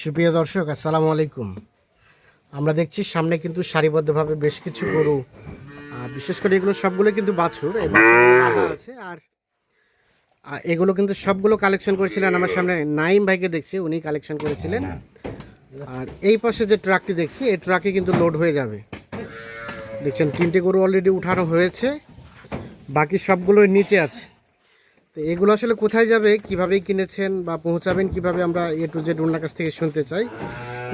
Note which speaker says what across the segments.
Speaker 1: সুপ্রিয় দর্শক আসসালামু আলাইকুম। আমরা দেখছি সামনে কিন্তু সারিবদ্ধভাবে বেশ কিছু গরু। বিশেষ করে এগুলো সবগুলো কিন্তু বাছুর এই আছে। আর এগুলো কিন্তু সবগুলো কালেকশন করেছিলেন আমার সামনে নাইম ভাইকে দেখছি উনি কালেকশন করেছিলেন। আর এই পাশে যে ট্রাকটি দেখছি এই ট্রাকে কিন্তু লোড হয়ে যাবে। দেখছেন তিনটে গরু অলরেডি উঠানো হয়েছে। বাকি সবগুলোই নিচে আছে। তো এগুলো আসলে কোথায় যাবে কীভাবে কিনেছেন বা পৌঁছাবেন কীভাবে আমরা এ টু জেড ওনার কাছ থেকে শুনতে চাই।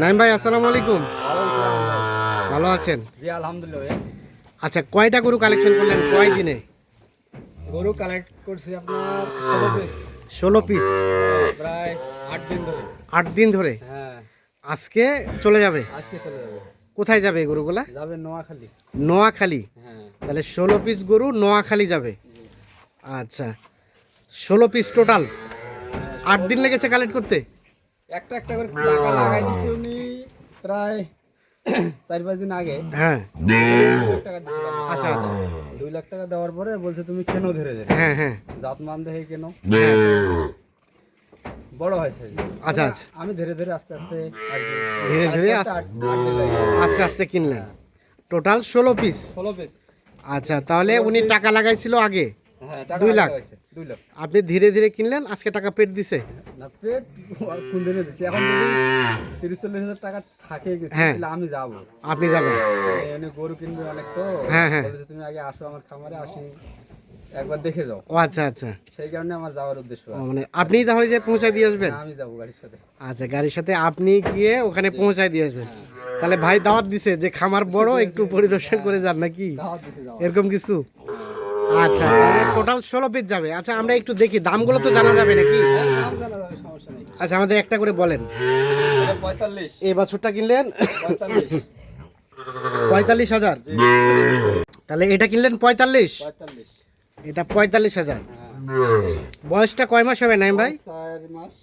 Speaker 1: নাইম ভাই আসসালামু আলাইকুম। ভালো আছেন?
Speaker 2: জি আলহামদুলিল্লাহ
Speaker 1: আচ্ছা কয়টা গরু কালেকশন করলেন কয় দিনে
Speaker 2: গরু কালেক্ট করছি আপনার ষোলো পিস প্রায় আট দিন ধরে।
Speaker 1: আট দিন ধরে?
Speaker 2: হ্যাঁ।
Speaker 1: আজকে চলে যাবে?
Speaker 2: আজকে চলে যাবে।
Speaker 1: কোথায় যাবে গরুগুলা?
Speaker 2: যাবে নোয়াখালী।
Speaker 1: নোয়াখালী।
Speaker 2: হ্যাঁ।
Speaker 1: তাহলে ষোলো পিস গরু নোয়াখালী যাবে। আচ্ছা। ষোলো পিস টোটাল আট দিন লেগেছে কালেক্ট করতে।
Speaker 2: একটা একটা করে টাকা লাগাই দিয়েছে উনি প্রায় চার পাঁচ দিন আগে।
Speaker 1: হ্যাঁ। আচ্ছা আচ্ছা।
Speaker 2: দুই লাখ টাকা দেওয়ার পরে বলছে তুমি কেন ধরে দেবে
Speaker 1: হ্যাঁ হ্যাঁ।
Speaker 2: জাত মান দেখে কেন বড় হয়েছে।
Speaker 1: আচ্ছা আচ্ছা।
Speaker 2: আমি ধীরে ধীরে আস্তে আস্তে
Speaker 1: ধীরে ধীরে। আস্তে আস্তে কিনলেন। টোটাল ষোলো পিস
Speaker 2: ষোলো পিস
Speaker 1: আচ্ছা তাহলে উনি টাকা লাগাইছিল আগে। দুই লাখ?
Speaker 2: দুই লাখ।
Speaker 1: আপনি ধীরে ধীরে কিনলেন আজকে টাকা পেট দিছে?
Speaker 2: না পেট কোন দিনে দিচ্ছি এখন তিরিশ চল্লিশ হাজার টাকা থাকে গেছে
Speaker 1: হ্যাঁ।
Speaker 2: আমি যাব।
Speaker 1: আপনি যাবেন।
Speaker 2: এনে গরু কিনবে অনেক তো।
Speaker 1: হ্যাঁ, হ্যাঁ।
Speaker 2: তুমি আগে আসো আমার খামারে আসি। একবার দেখে যাও।
Speaker 1: ও আচ্ছা আচ্ছা।
Speaker 2: সেই কারণে আমার যাওয়ার উদ্দেশ্য
Speaker 1: মানে আপনিই তাহলে যে পৌঁছায় দিয়ে আসবেন?
Speaker 2: আমি যাব গাড়ির সাথে।
Speaker 1: আচ্ছা গাড়ির সাথে আপনি গিয়ে ওখানে পৌঁছায় দিয়ে আসবেন। তাহলে ভাই দাওয়াত দিছে যে খামার বড় একটু পরিদর্শন করে যান নাকি? এরকম কিছু? আচ্ছা টোটাল ষোলো পিস যাবে। আচ্ছা আমরা একটু দেখি দামগুলো তো জানা যাবে নাকি?
Speaker 2: নেই।
Speaker 1: আচ্ছা আমাদের একটা করে বলেন। এই বছরটা কিনলেন?
Speaker 2: পঁয়তাল্লিশ।
Speaker 1: হাজার? তাহলে এটা কিনলেন পঁয়তাল্লিশ? এটা পঁয়তাল্লিশ হাজার।
Speaker 2: হ্যাঁ।
Speaker 1: বয়সটা কয় মাস হবে নাইম ভাই?
Speaker 2: চার মাস।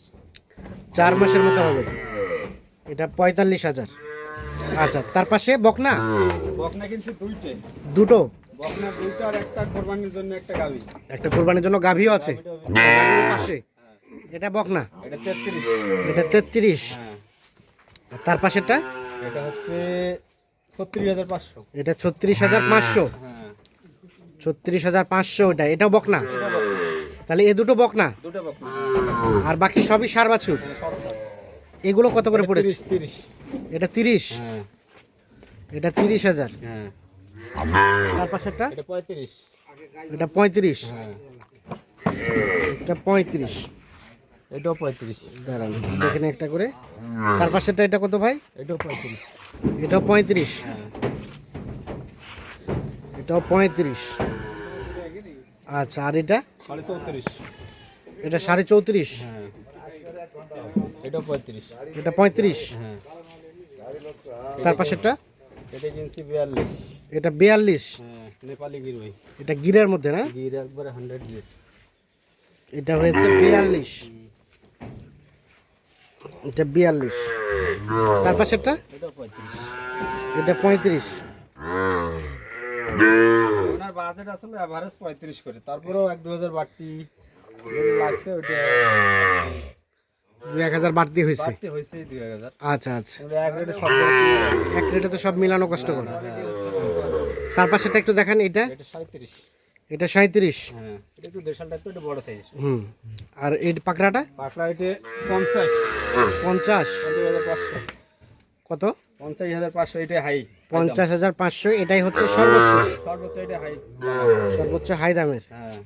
Speaker 1: চার মাসের মতো হবে। এটা পঁয়তাল্লিশ হাজার। আচ্ছা তার পাশে বকনা?
Speaker 2: বকনা কিনছি
Speaker 1: দুটো?
Speaker 2: বকনা দুইটা আর একটা কোরবানির জন্য একটা গাবি
Speaker 1: একটা কোরবানির জন্য গাভীও আছে। পাশে। এটা বকনা।
Speaker 2: এটা তেত্রিশ।
Speaker 1: এটা তেত্রিশ।
Speaker 2: হ্যাঁ।
Speaker 1: আর তার পাশেরটা?
Speaker 2: এটা হচ্ছে হাজার পাঁচশো।
Speaker 1: এটা ছত্রিশ হাজার পাঁচশো।
Speaker 2: হ্যাঁ।
Speaker 1: ছত্রিশ হাজার পাঁচশো এটা। এটাও বকনা। তাহলে এ দুটো বকনা।
Speaker 2: দুটো বকনা।
Speaker 1: আর বাকি সবই সার বাছুর।
Speaker 2: হ্যাঁ।
Speaker 1: এগুলো কত করে পড়েছে?
Speaker 2: তিরিশ।
Speaker 1: এটা তিরিশ?
Speaker 2: হ্যাঁ।
Speaker 1: এটা তিরিশ হাজার।
Speaker 2: হ্যাঁ।
Speaker 1: তার
Speaker 2: এটা পঁয়ত্রিশ।
Speaker 1: এটা পঁয়ত্রিশ। এটা পঁয়ত্রিশ।
Speaker 2: এটাও পঁয়ত্রিশ।
Speaker 1: দাঁড়ান একটা করে। তার পাশেরটা এটা কত ভাই?
Speaker 2: এটাও পঁয়ত্রিশ।
Speaker 1: এটাও পঁয়ত্রিশ। এটাও পঁয়ত্রিশ। আচ্ছা আর এটা?
Speaker 2: সাড়ে চৌত্রিশ।
Speaker 1: এটা সাড়ে চৌত্রিশ।
Speaker 2: হ্যাঁ। এটাও পঁয়ত্রিশ।
Speaker 1: এটা পঁয়ত্রিশ।
Speaker 2: হ্যাঁ।
Speaker 1: তার পাশেরটা?
Speaker 2: এটা বিয়াল্লিশ।
Speaker 1: এটা বিয়াল্লিশ।
Speaker 2: হ্যাঁ নেপালি গির ভাই।
Speaker 1: এটা গিরের মধ্যে না?
Speaker 2: গির একবারে হান্ড্রেড গির।
Speaker 1: এটা হয়েছে বিয়াল্লিশ। এটা বিয়াল্লিশ। তার পাশেরটা?
Speaker 2: এটাও পঁয়ত্রিশ।
Speaker 1: এটা পঁয়ত্রিশ।
Speaker 2: ওনার বাজেট আসলে অ্যাভারেজ পঁয়ত্রিশ করে। তারপরেও এক দু হাজার বাড়তি লাগছে ওইটা
Speaker 1: এক হাজার বাড়তি হয়েছে। আচ্ছা আচ্ছা।
Speaker 2: এক রেটে
Speaker 1: এক রেটে তো সব মিলানো কষ্টকর। তার পাশেরটা একটু দেখান এটা?
Speaker 2: এটা সাঁত্রিশ
Speaker 1: এটা সাঁত্রিশ
Speaker 2: হ্যাঁ এটা একটু দেড়শালটা একটু বড় সাইজ
Speaker 1: হুম। আর এই পাকড়াটা?
Speaker 2: পাকড়া এটা পঞ্চাশ। পাঁচশো।
Speaker 1: কত?
Speaker 2: পঞ্চাশ হাজার পাঁচশো এটা হাই
Speaker 1: পঞ্চাশ হাজার পাঁচশো এটাই হচ্ছে সর্বোচ্চ।
Speaker 2: সর্বোচ্চ এটা হাই
Speaker 1: সর্বোচ্চ হাই দামের।
Speaker 2: হ্যাঁ।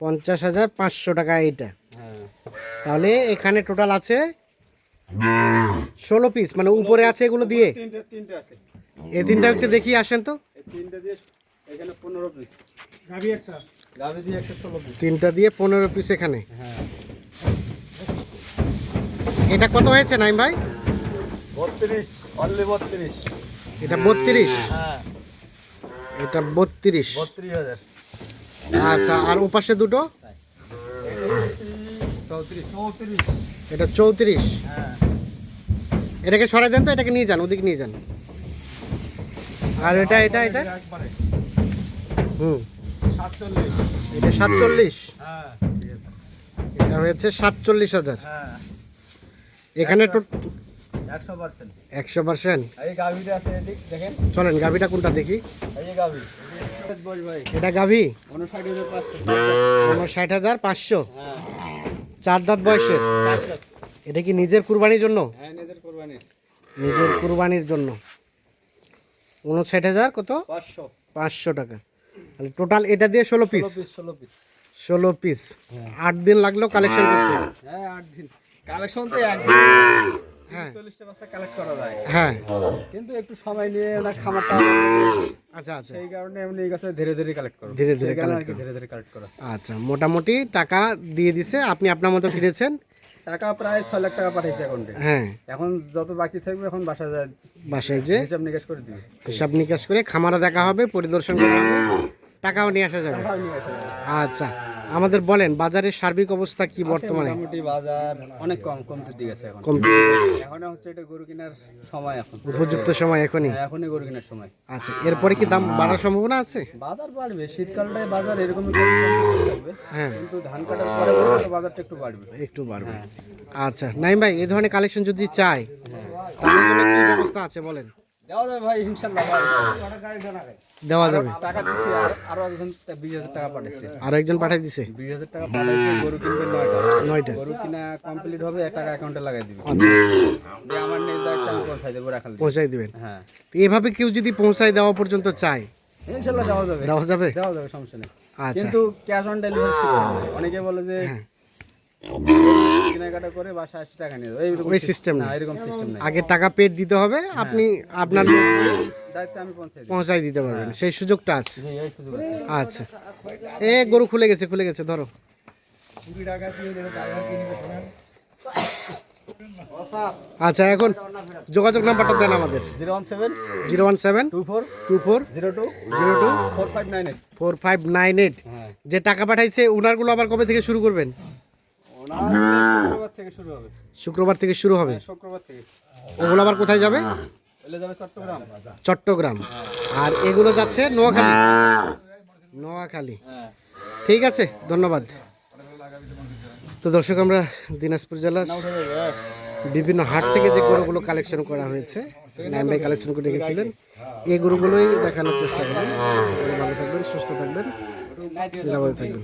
Speaker 1: পঞ্চাশ হাজার পাঁচশো টাকা এইটা।
Speaker 2: হ্যাঁ।
Speaker 1: তাহলে এখানে টোটাল আছে ষোলো পিস মানে উপরে আছে এগুলো দিয়ে।
Speaker 2: তিনটে তিনটে
Speaker 1: এই তিনটা একটু দেখিয়ে আসেন তো।
Speaker 2: তিনটে দিয়ে এখানে পনেরো পিস গাভি একটা। গাভি দিয়ে একটা ষোলো পিস
Speaker 1: তিনটা দিয়ে পনেরো পিস এখানে?
Speaker 2: হ্যাঁ।
Speaker 1: এটা কত হয়েছে নাইম ভাই?
Speaker 2: বত্রিশ অনলি বত্রিশ।
Speaker 1: এটা বত্রিশ?
Speaker 2: হ্যাঁ।
Speaker 1: এটা বত্রিশ।
Speaker 2: বত্রিশ হাজার।
Speaker 1: আচ্ছা আর ওপাশে দুটো?
Speaker 2: চৌত্রিশ। চৌত্রিশ।
Speaker 1: এটা চৌত্রিশ।
Speaker 2: হ্যাঁ।
Speaker 1: এটাকে সরাই দেন তো এটাকে নিয়ে যান ওদিকে নিয়ে যান। আর এটা এটা এটা? হুম এটা সাতচল্লিশ।
Speaker 2: হ্যাঁ
Speaker 1: এটা হয়েছে সাতচল্লিশ হাজার।
Speaker 2: হ্যাঁ
Speaker 1: এখানে তো
Speaker 2: একশো পার্সেন্ট।
Speaker 1: চলেন গাভিটা কোনটা দেখি?
Speaker 2: এই যে গাভি।
Speaker 1: এটা গাভি? ষাট হাজার পাঁচশো।
Speaker 2: হ্যাঁ।
Speaker 1: চার দাঁত বয়সের
Speaker 2: আচ্ছা।
Speaker 1: এটা কি নিজের কুরবানির জন্য?
Speaker 2: হ্যাঁ নিজের
Speaker 1: কুরবানির জন্য। উনষাট হাজার কত?
Speaker 2: পাঁচশো।
Speaker 1: পাঁচশো টাকা। তাহলে টোটাল এটা দিয়ে ষোলো পিস
Speaker 2: ষোলো পিস ষোলো পিস
Speaker 1: ষোলো আট দিন লাগল কালেকশন করতে।
Speaker 2: হ্যাঁ। আট দিন। কালেকশন তো এক
Speaker 1: হ্যাঁ।
Speaker 2: চল্লিশটা বাচ্চা কালেক্ট করা যায়।
Speaker 1: হ্যাঁ।
Speaker 2: কিন্তু একটু সময় নিয়ে খামারটা
Speaker 1: আচ্ছা আচ্ছা।
Speaker 2: সেই কারণে এমনি এই গাছে ধীরে ধীরে কালেক্ট করো।
Speaker 1: ধীরে ধীরে
Speaker 2: সেই কারণে আর
Speaker 1: collect
Speaker 2: কি ধীরে ধীরে কালেক্ট করা।
Speaker 1: আচ্ছা মোটামুটি টাকা দিয়ে দিছে। আপনি আপনার মতো কিনেছেন
Speaker 2: টাকা প্রায় ছয় লাখ টাকা পাঠিয়েছে অ্যাকাউন্টে
Speaker 1: হ্যাঁ।
Speaker 2: এখন যত বাকি থাকবে এখন বাসা যায়
Speaker 1: বাসায় যে
Speaker 2: হিসাব নিকাশ করে দিবে।
Speaker 1: হিসাব নিকাশ করে খামারা দেখা হবে পরিদর্শন করা হবে টাকাও নিয়ে আসা যাবে।
Speaker 2: টাকাও নিয়ে আসা যাবে।
Speaker 1: আচ্ছা। আমাদের বলেন বাজারের সার্বিক অবস্থা কি বর্তমানে?
Speaker 2: মোটামুটি বাজার অনেক কম কমতে দিকে এখন।
Speaker 1: কমতি
Speaker 2: এখন হচ্ছে এটা গরু কেনার সময় এখন।
Speaker 1: উপযুক্ত সময় এখনই?
Speaker 2: হ্যাঁ, এখনই গরু কেনার সময়।
Speaker 1: আচ্ছা এরপরে কি দাম বাড়ার সম্ভাবনা আছে?
Speaker 2: বাজার বাড়বে শীতকালটায় বাজার কম কম থাকবে
Speaker 1: হ্যাঁ।
Speaker 2: কিন্তু ধান কাটার পরে পরে বাজারটা একটু বাড়বে।
Speaker 1: একটু বাড়বে। আচ্ছা নাইম ভাই এই ধরনের কালেকশন যদি চাই তাহলে কি ব্যবস্থা আছে বলেন?
Speaker 2: দেওয়া যাবে ভাই ইনশাল্লাহ
Speaker 1: দেওয়া যাবে।
Speaker 2: টাকা দিচ্ছি আর আরও একজন বিশ হাজার টাকা পাঠিয়েছে
Speaker 1: আরও একজন পাঠিয়ে দিছে?
Speaker 2: বিশ হাজার টাকা পাঠাইছে গরু কিনবে নয়টা।
Speaker 1: নয়টা।
Speaker 2: গরু কিনা কমপ্লিট হবে টাকা অ্যাকাউন্টে লাগাই দিবে।
Speaker 1: আচ্ছা।
Speaker 2: দিয়ে আমার নিয়ে দায়িত্ব আমি পৌঁছাই দেবো রাখাল
Speaker 1: পৌঁছাই দিবেন?
Speaker 2: হ্যাঁ।
Speaker 1: এভাবে কেউ যদি পৌঁছাই দেওয়া পর্যন্ত চায়?
Speaker 2: ইনশাল্লাহ দেওয়া যাবে।
Speaker 1: দেওয়া যাবে?
Speaker 2: দেওয়া যাবে সমস্যা নেই।
Speaker 1: আচ্ছা।
Speaker 2: কিন্তু ক্যাশ অন ডেলিভারি অনেকে বলে যে
Speaker 1: হ্যাঁ।
Speaker 2: কেনাকাটা করে বাসা আশি টাকা নিয়ে যাবে।
Speaker 1: ওই
Speaker 2: সিস্টেম না।
Speaker 1: না
Speaker 2: এরকম সিস্টেম নেই
Speaker 1: আগে টাকা পেড দিতে হবে আপনি আপনার
Speaker 2: দায়িত্ব আমি পৌঁছাই
Speaker 1: পৌঁছাই দিতে পারবেন সেই সুযোগটা আছে।
Speaker 2: জি এই সুযোগ আছে।
Speaker 1: আচ্ছা। এ গরু খুলে গেছে খুলে গেছে ধরো। আচ্ছা এখন যোগাযোগ নাম্বারটা দেন আমাদের।
Speaker 2: Zero one seven
Speaker 1: zero one seven
Speaker 2: two four
Speaker 1: two four
Speaker 2: zero two
Speaker 1: zero two
Speaker 2: four five nine eight.
Speaker 1: Four five nine eight.
Speaker 2: হ্যাঁ।
Speaker 1: যে টাকা পাঠাইছে ওনারগুলো আবার কবে থেকে শুরু করবেন?
Speaker 2: শুক্রবার থেকে শুরু হবে।
Speaker 1: শুক্রবার থেকে শুরু হবে?
Speaker 2: হ্যাঁ, শুক্রবার থেকে।
Speaker 1: ওগুলো আবার কোথায় যাবে?
Speaker 2: চট্টগ্রাম।
Speaker 1: চট্টগ্রাম। আর এগুলো যাচ্ছে নোয়াখালী। নোয়াখালী।
Speaker 2: হ্যাঁ।
Speaker 1: ঠিক আছে ধন্যবাদ। তো দর্শক আমরা দিনাজপুর জেলার
Speaker 2: হ্যাঁ।
Speaker 1: বিভিন্ন হাট থেকে যে গরুগুলো কালেকশন করা হয়েছে নাইম ভাই কালেকশন করে রেখেছিলেন এই গরুগুলোই দেখানোর চেষ্টা করবেন ভালো থাকবেন সুস্থ থাকবেন। থাকবেন।